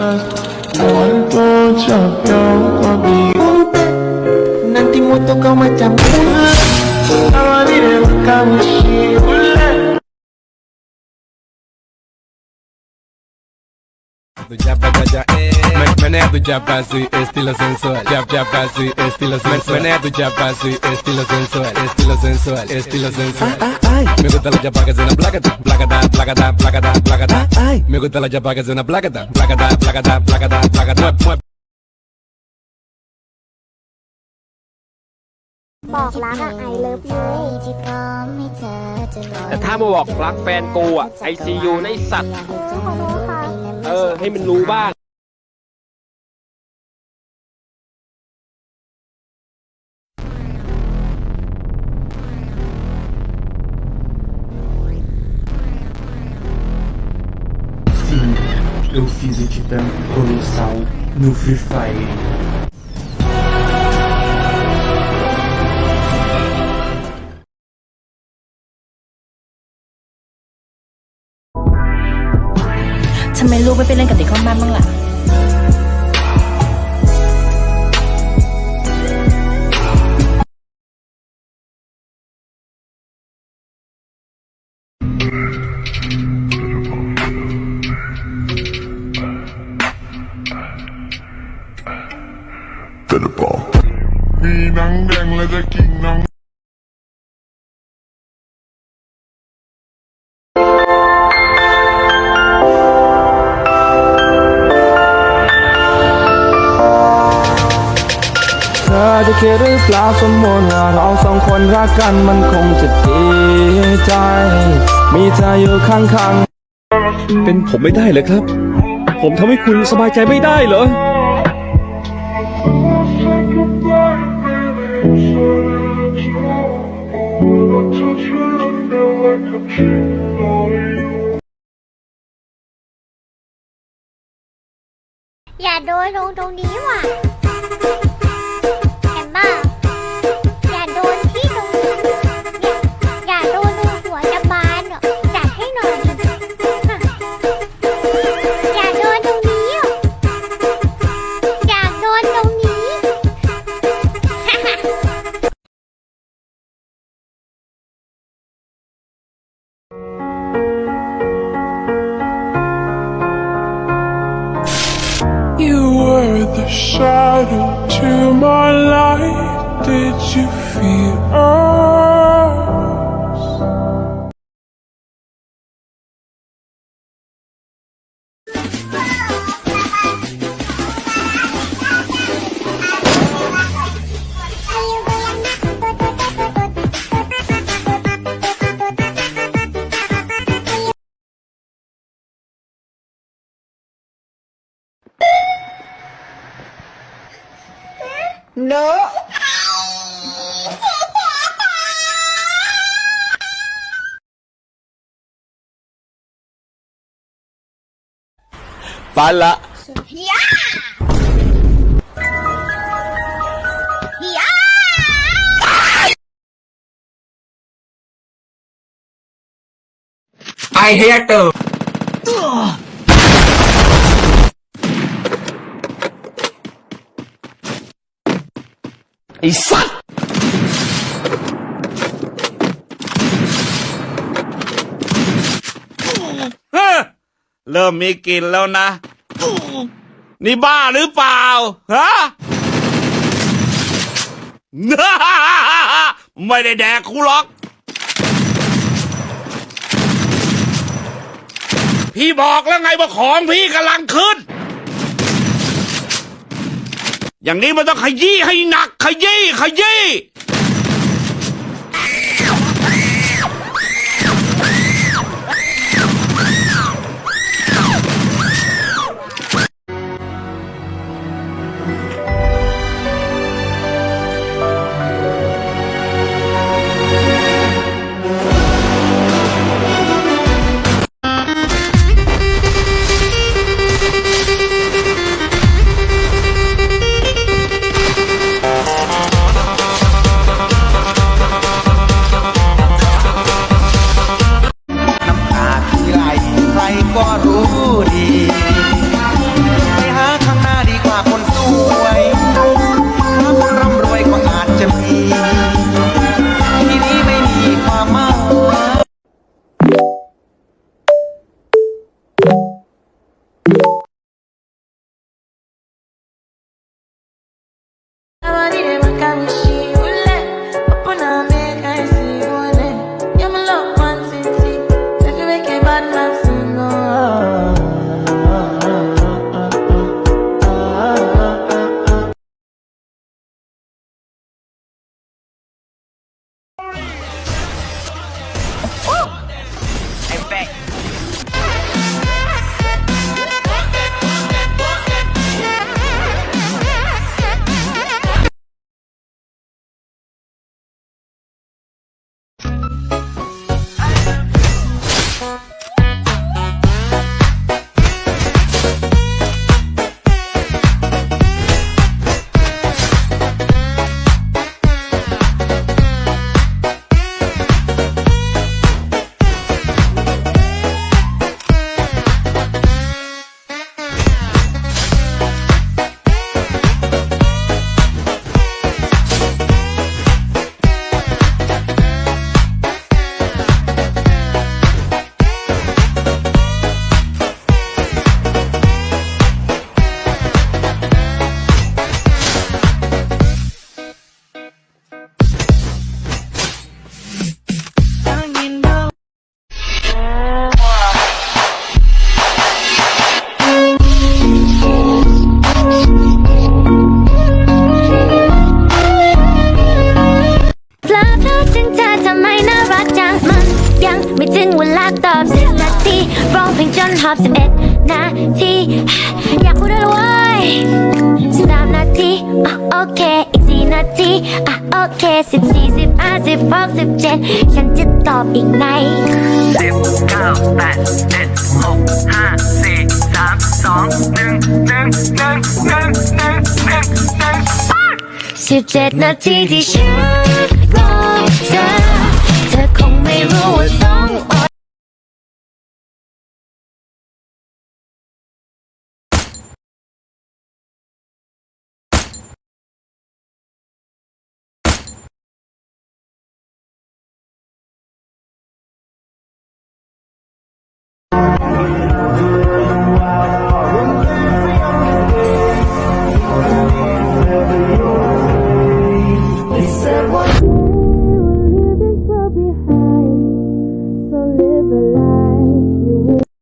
Muerto chapeo Nanti moto kau macam Awari kamu kau kamu si ular Tu jabba jaja eh Men- Menea tu jabba sui estilo sensual Jab jabba sui estilo sensual Menea tu jabba sui estilo sensual Estilo sensual, estilo sensual Me gusta la jabba que suena placata Placata, placata, placata, placata Me gusta la jabba que suena placata Placata, placata, placata, placata Mueve, mueve บอกรักอะไอเลิฟยูที่พร้อมให้เธอจะรอแต่ถ้ามาบอกรักแฟนกูอะไอซียูในสัตว์ ขอโทษค่ะ เออ ให้มันรู้บ้าง Sim, eu fiz o titã colossal no Free Fire. ทำไมลูกไม่ไปเล่นกับเด็กข้างบ้านบ้างล่ะมีหนังแดงและจะกินหนัง จะคิดหรือเปล่าสมมติว่าเราสองคนรักกันมันคงจะดีใจ มีเธออยู่ข้างๆ เป็นผมไม่ได้เลยครับ ผมทำให้คุณสบายใจไม่ได้เหรอ อย่าโดนตรงตรงนี้ว่ะ the shadow to my light. Did you feel us? No. Pala. Yeah. Yeah. I hate her. ไอ้สัตว์เริ่มมีกลิ่นแล้วนะ นี่บ้าหรือเปล่า ฮะ ไม่ได้แดกกูหรอก พี่บอกแล้วไงว่าของพี่กำลังขึ้น อย่างนี้มันต้องขยี้ให้หนักขยี้ขยี้ ชอบสิบเอ็ดนาที อยากพูดด้วยเลยเว้ยสิบสามนาทีอะโอเคอีกสี่นาทีอะโอเคสิบสี่สิบห้าสิบหกสิบเจ็ดฉันจะตอบอีกไงสิบเก้าแปดเจ็ดหกห้าสี่สามสองหนึ่งหนึ่งหนึ่งหนึ่งหนึ่งหนึ่งหนึ่งสิบเจ็ดนาทีที่ฉันรอเธอ ธอคงไม่รู้ว่าต้องอ